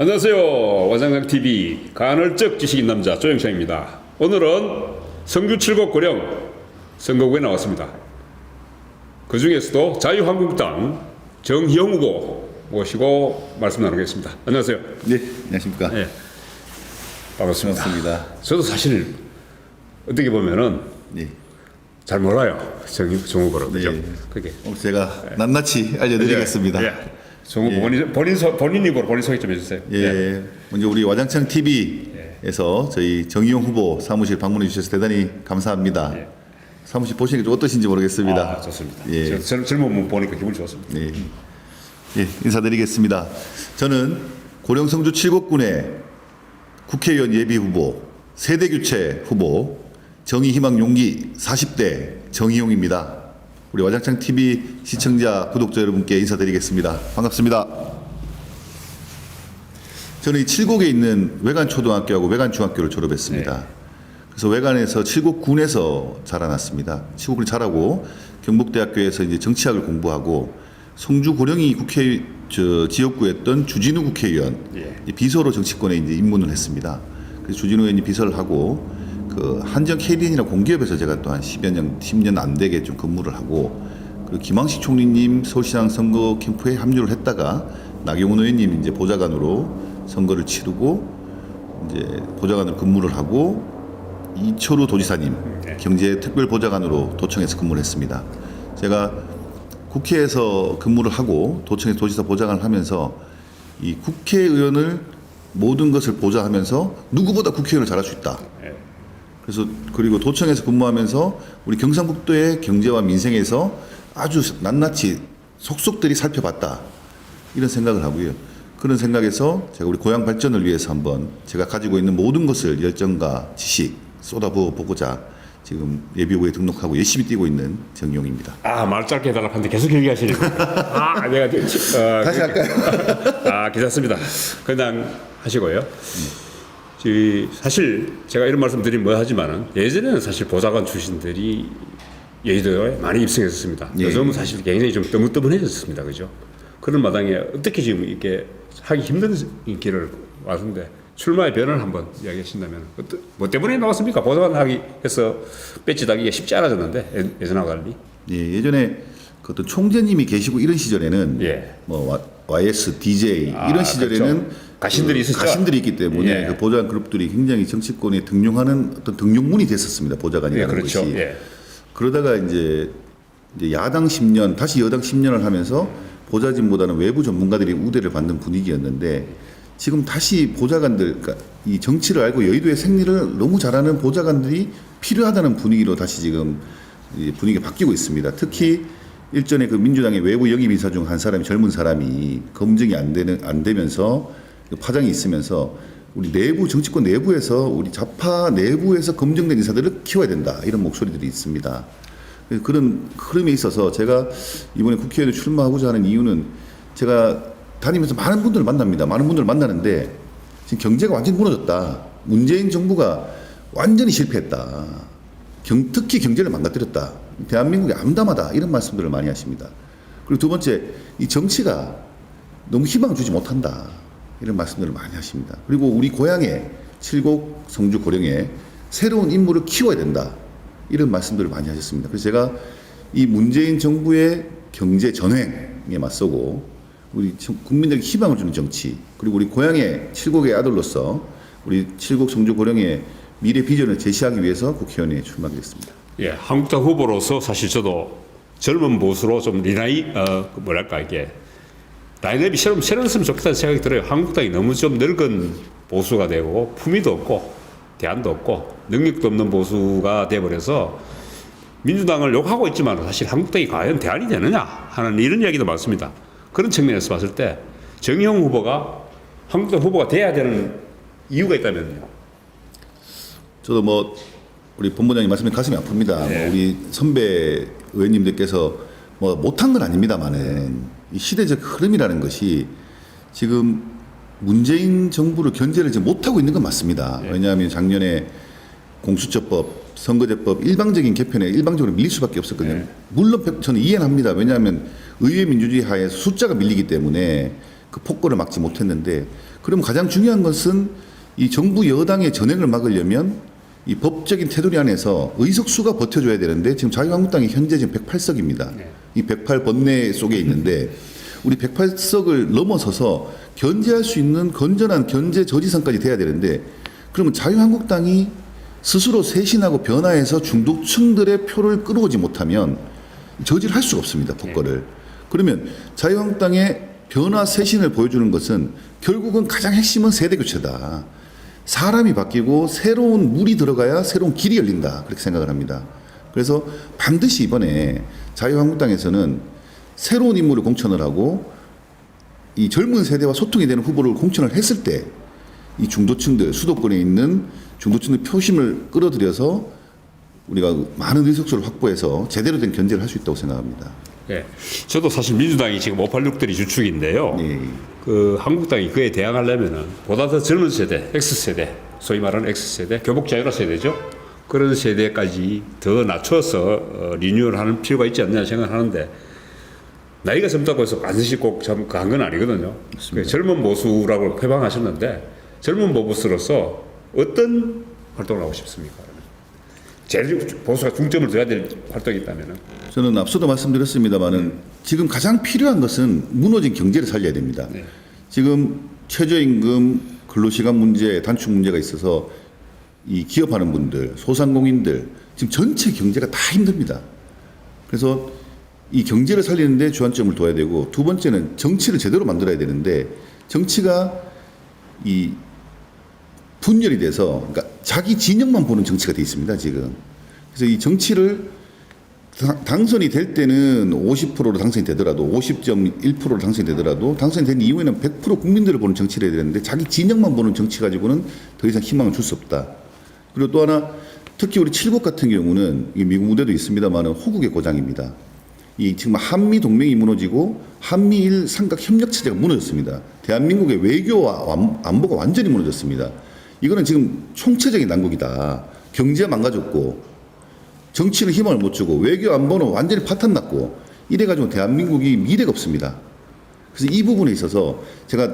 안녕하세요. 와장강 TV 간헐적 지식인 남자 조영창입니다. 오늘은 성주 칠곡 고령 선거구에 나왔습니다. 그 중에서도 자유한국당 정희영 후보 모시고 말씀 나누겠습니다. 안녕하세요. 네, 안녕하십니까. 네, 반갑습니다. 반갑습니다. 저도 사실 어떻게 보면은 네. 잘 몰라요. 정, 정 후보를. 그죠? 네. 그게. 오늘 제가 낱낱이 알려드리겠습니다. 예. 정 후보 본인, 본인, 소, 본인 입으로 본인 소개 좀 해주세요. 예. 먼저 우리 와장창 TV에서 저희 정의용 후보 사무실 방문해 주셔서 대단히 감사합니다. 예. 사무실 보시니까 좀 어떠신지 모르겠습니다. 아, 좋습니다. 예. 저- 젊- 젊은 분 보니까 기분 좋습니다. 네. 예, 인사드리겠습니다. 저는 고령 성주 칠곡군의 국회의원 예비 후보, 세대 교체 후보, 정의희망 용기 40대 정희용입니다. 우리 와장창 TV 시청자, 구독자 여러분께 인사드리겠습니다. 반갑습니다. 저는 이 칠곡에 있는 외관 초등학교하고 외관 중학교를 졸업했습니다. 그래서 외관에서 칠곡 군에서 자라났습니다. 칠곡을 자라고 경북대학교에서 이제 정치학을 공부하고 성주 고령이 국회 저 지역구였던 주진우 국회의원 예. 이 비서로 정치권에 이제 입문을 했습니다. 그래서 주진우 의원이 비서를 하고 그 한정 KDN이라는 공기업에서 제가 또 한 10여 년, 10년 안 되게 좀 근무를 하고 그리고 김항식 총리님 서울시장 선거 캠프에 합류를 했다가 나경원 의원님 이제 보좌관으로 선거를 치르고 이제 보좌관으로 근무를 하고 이철우 도지사님 네. 경제특별보좌관으로 도청에서 근무를 했습니다. 제가 국회에서 근무를 하고 도청에서 도지사 보좌관을 하면서 이 국회의원을 모든 것을 보좌하면서 누구보다 국회의원을 잘할 수 있다. 예. 그래서 그리고 도청에서 근무하면서 우리 경상북도의 경제와 민생에서 아주 낱낱이 속속들이 살펴봤다 이런 생각을 하고요. 그런 생각에서 제가 우리 고향 발전을 위해서 한번 제가 가지고 있는 모든 것을 열정과 지식 쏟아부어 보고자 지금 예비후보에 등록하고 열심히 뛰고 있는 정용입니다. 아, 말 짧게 해달라고 하는데 계속 얘기하시는 거예요. 아, 내가 그- 어, 다시 할까요? 아, 괜찮습니다. 그냥 하시고요. 이 사실 제가 이런 말씀 드리면 뭐 하지만은 예전에는 사실 보좌관 출신들이 여의도에 많이 입성했었습니다. 예. 요즘은 사실 굉장히 좀 뜨문뜨문해졌습니다. 그죠? 그런 마당에 어떻게 지금 이렇게 하기 힘든 길을 왔는데 출마의 변을 한번 이야기하신다면 뭐 때문에 나왔습니까? 보좌관 하기 해서 배지 다기가 쉽지 않아졌는데 예- 예전하고 달리. 예, 예전에 그 어떤 총재님이 계시고 이런 시절에는 예. 뭐 와- YS, DJ 아, 이런 시절에는 그렇죠. 가신들이 그 있었죠. 가신들이 있기 때문에 예. 그 보좌관 그룹들이 굉장히 정치권에 등용하는 어떤 등용문이 됐었습니다. 예, 보좌관이라는 그렇죠. 것이. 예. 그러다가 이제, 야당 10년 다시 여당 10년을 하면서 보좌진보다는 외부 전문가들이 우대를 받는 분위기였는데 지금 다시 보좌관들 그러니까 이 정치를 알고 여의도의 생리를 너무 잘하는 보좌관들이 필요하다는 분위기로 다시 지금 이 분위기가 바뀌고 있습니다. 특히 일전에 그 민주당의 외부 영입 인사 중 한 사람이 젊은 사람이 검증이 안 되는 안 되면서 그 파장이 있으면서 우리 내부 정치권 내부에서 우리 좌파 내부에서 검증된 인사들을 키워야 된다 이런 목소리들이 있습니다. 그런 흐름에 있어서 제가 이번에 국회의원 출마하고자 하는 이유는 제가 다니면서 많은 분들을 만납니다. 많은 분들을 만나는데 지금 경제가 완전히 무너졌다. 문재인 정부가 완전히 실패했다. 경- 특히 경제를 망가뜨렸다. 대한민국이 암담하다. 이런 말씀들을 많이 하십니다. 그리고 두 번째, 이 정치가 너무 희망을 주지 못한다. 이런 말씀들을 많이 하십니다. 그리고 우리 고향에 칠곡 성주 고령에 새로운 인물을 키워야 된다. 이런 말씀들을 많이 하셨습니다. 그래서 제가 이 문재인 정부의 경제 전횡에 맞서고 우리 정- 국민들에게 희망을 주는 정치 그리고 우리 고향의 칠곡의 아들로서 우리 칠곡 성주 고령의 미래 비전을 제시하기 위해서 국회의원에 출마하겠습니다. 예, 한국당 후보로서 사실 저도 젊은 보수로 좀 리나이 어그 뭐랄까 이게 라인업이 새로 새로웠으면 좋겠다는 생각이 들어요. 한국당이 너무 좀 늙은 보수가 되고 품위도 없고 대안도 없고 능력도 없는 보수가 돼버려서 민주당을 욕하고 있지만 사실 한국당이 과연 대안이 되느냐 하는 이런 이야기도 많습니다. 그런 측면에서 봤을 때 정의용 후보가 한국당 후보가 돼야 되는 이유가 있다면요. 저도 뭐 우리 본부장님 말씀에 가슴이 아픕니다. 네. 뭐 우리 선배 의원님들께서 뭐 못한 건 아닙니다만은 이 시대적 흐름이라는 것이 지금 문재인 정부를 견제를 지금 못하고 있는 건 맞습니다. 네. 왜냐하면 작년에 공수처법, 선거제법 일방적인 개편에 일방적으로 밀릴 수밖에 없었거든요. 네. 물론 저는 이해는 합니다. 왜냐하면 의회 민주주의 하에 숫자가 밀리기 때문에 그 폭거를 막지 못했는데 그럼 가장 중요한 것은 이 정부 여당의 전횡을 막으려면 이 법적인 테두리 안에서 의석수가 버텨줘야 되는데 지금 자유한국당이 현재 지금 108석입니다. 이108 번뇌 속에 있는데 우리 108석을 넘어서서 견제할 수 있는 건전한 견제 저지선까지 돼야 되는데 그러면 자유한국당이 스스로 쇄신하고 변화해서 중도층들의 표를 끌어오지 못하면 저지를 할 수가 없습니다. 폭거를. 그러면 자유한국당의 변화 쇄신을 보여주는 것은 결국은 가장 핵심은 세대 교체다. 사람이 바뀌고 새로운 물이 들어가야 새로운 길이 열린다. 그렇게 생각을 합니다. 그래서 반드시 이번에 자유한국당에서는 새로운 인물을 공천을 하고 이 젊은 세대와 소통이 되는 후보를 공천을 했을 때 이 중도층들 수도권에 있는 중도층의 표심을 끌어들여서 우리가 많은 의석수를 확보해서 제대로 된 견제를 할 수 있다고 생각합니다. 예. 저도 사실 민주당이 지금 586들이 주축인데요. 예. 그 한국당이 그에 대항하려면은 보다 더 젊은 세대, X세대, 소위 말하는 X세대, 교복 자유화 세대죠. 그런 세대까지 더 낮춰서 어, 리뉴얼하는 필요가 있지 않냐 생각하는데 나이가 젊다고 해서 반드시 꼭간건 아니거든요. 그 젊은 보수라고 표방하셨는데 젊은 보수로서 어떤 활동을 하고 싶습니까? 제일 보수가 중점을 둬야 될 활동이 있다면은 저는 앞서도 말씀드렸습니다만은 지금 가장 필요한 것은 무너진 경제를 살려야 됩니다. 네. 지금 최저임금 근로시간 문제, 단축 문제가 있어서 이 기업하는 분들, 소상공인들 지금 전체 경제가 다 힘듭니다. 그래서 이 경제를 살리는데 주안점을 둬야 되고 두 번째는 정치를 제대로 만들어야 되는데 정치가 이 분열이 돼서 그러니까 자기 진영만 보는 정치가 돼 있습니다 지금. 그래서 이 정치를 당- 당선이 될 때는 50%로 당선이 되더라도 50.1%로 당선이 되더라도 당선이 된 이후에는 100% 국민들을 보는 정치를 해야 되는데 자기 진영만 보는 정치 가지고는 더 이상 희망을 줄 수 없다. 그리고 또 하나 특히 우리 칠곡 같은 경우는 이 미국 무대도 있습니다만은 호국의 고장입니다. 이 지금 한미 동맹이 무너지고 한미일 삼각 협력 체제가 무너졌습니다. 대한민국의 외교와 완- 안보가 완전히 무너졌습니다. 이거는 지금 총체적인 난국이다. 경제가 망가졌고 정치는 희망을 못 주고 외교 안보는 완전히 파탄 났고 이래가지고 대한민국이 미래가 없습니다. 그래서 이 부분에 있어서 제가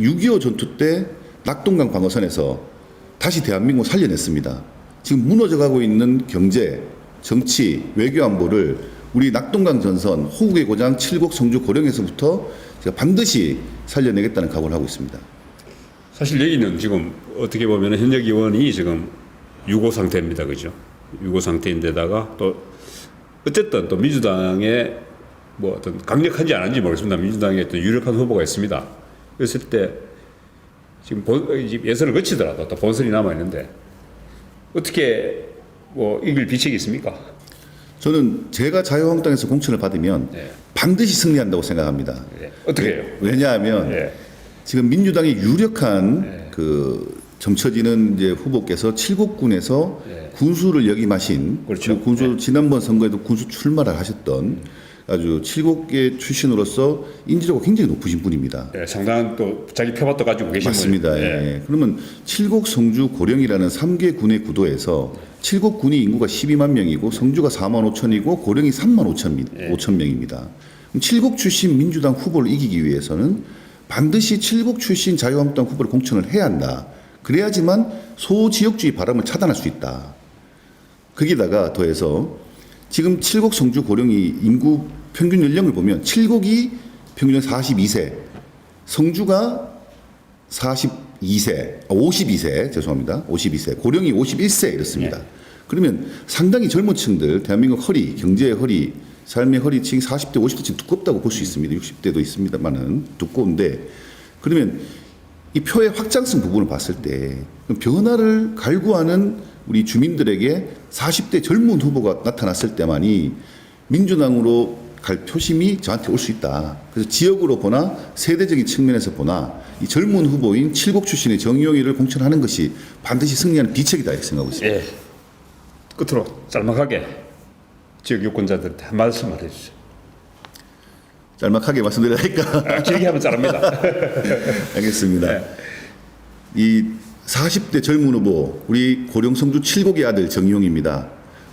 6.25 전투 때 낙동강 방어선에서 다시 대한민국을 살려냈습니다. 지금 무너져가고 있는 경제, 정치, 외교 안보를 우리 낙동강 전선, 호국의 고장, 칠곡, 성주, 고령에서부터 제가 반드시 살려내겠다는 각오를 하고 있습니다. 사실 여기는 지금 어떻게 보면 현역 의원이 지금 유고 상태입니다. 그죠? 유고 상태인데다가 또 어쨌든 또 민주당의 뭐 어떤 강력한지 안 한지 모르겠습니다. 민주당의 어떤 유력한 후보가 있습니다. 그랬을 때 지금 예선을 거치더라도 또 본선이 남아 있는데 어떻게 뭐 이길 비책이 있습니까? 저는 제가 자유한국당에서 공천을 받으면 네. 반드시 승리한다고 생각합니다. 예. 어떻게 해요? 왜냐하면 예. 지금 민주당의 유력한 그 점쳐지는 이제 후보께서 칠곡군에서 네. 군수를 역임하신 그렇죠. 그리고 군수 지난번 선거에도 군수 출마를 하셨던 아주 칠곡계 출신으로서 인지도가 굉장히 높으신 분입니다. 예, 상당한 또 자기 표밭도 가지고 계신 맞습니다. 분이에요. 예. 그러면 칠곡, 성주, 고령이라는 3개 군의 구도에서 칠곡 군이 인구가 12만 명이고 성주가 4만 5천이고 고령이 3만 5천, 민, 예. 5천 명입니다. 칠곡 출신 민주당 후보를 이기기 위해서는 반드시 칠곡 출신 자유한국당 후보를 공천을 해야 한다. 그래야지만 소지역주의 바람을 차단할 수 있다. 거기다가 더해서 지금 칠곡 성주 고령이 인구 평균 연령을 보면 칠곡이 평균 42세, 성주가 42세, 아, 52세, 죄송합니다. 52세, 고령이 51세 이렇습니다. 그러면 상당히 젊은 층들, 대한민국 허리, 경제의 허리, 삶의 허리층이 40대, 50대 지금 두껍다고 볼 수 있습니다. 60대도 있습니다만은 두꺼운데 그러면 이 표의 확장성 부분을 봤을 때 변화를 갈구하는 우리 주민들에게 40대 젊은 후보가 나타났을 때만이 민주당으로 갈 표심이 저한테 올 수 있다. 그래서 지역으로 보나 세대적인 측면에서 보나 이 젊은 후보인 칠곡 출신의 정용희를 공천하는 것이 반드시 승리하는 비책이다 이렇게 생각하고 있습니다. 예. 끝으로 짤막하게 지역 유권자들한테 한 말씀 해주세요. 짤막하게 말씀드려야 할까? 아, 길게 하면 자릅니다. 알겠습니다. 네. 이 40대 젊은 후보 우리 고령 성주 칠곡의 아들 정용입니다.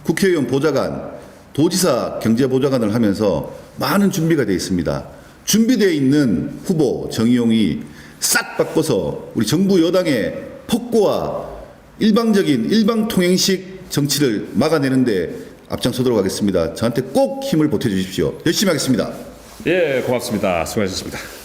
국회의원 보좌관, 도지사 경제보좌관을 하면서 많은 준비가 되어 있습니다. 준비되어 있는 후보 정의용이 싹 바꿔서 우리 정부 여당의 폭고와 일방적인 일방 통행식 정치를 막아내는데 앞장서도록 하겠습니다. 저한테 꼭 힘을 보태주십시오. 열심히 하겠습니다. 예, 고맙습니다. 수고하셨습니다.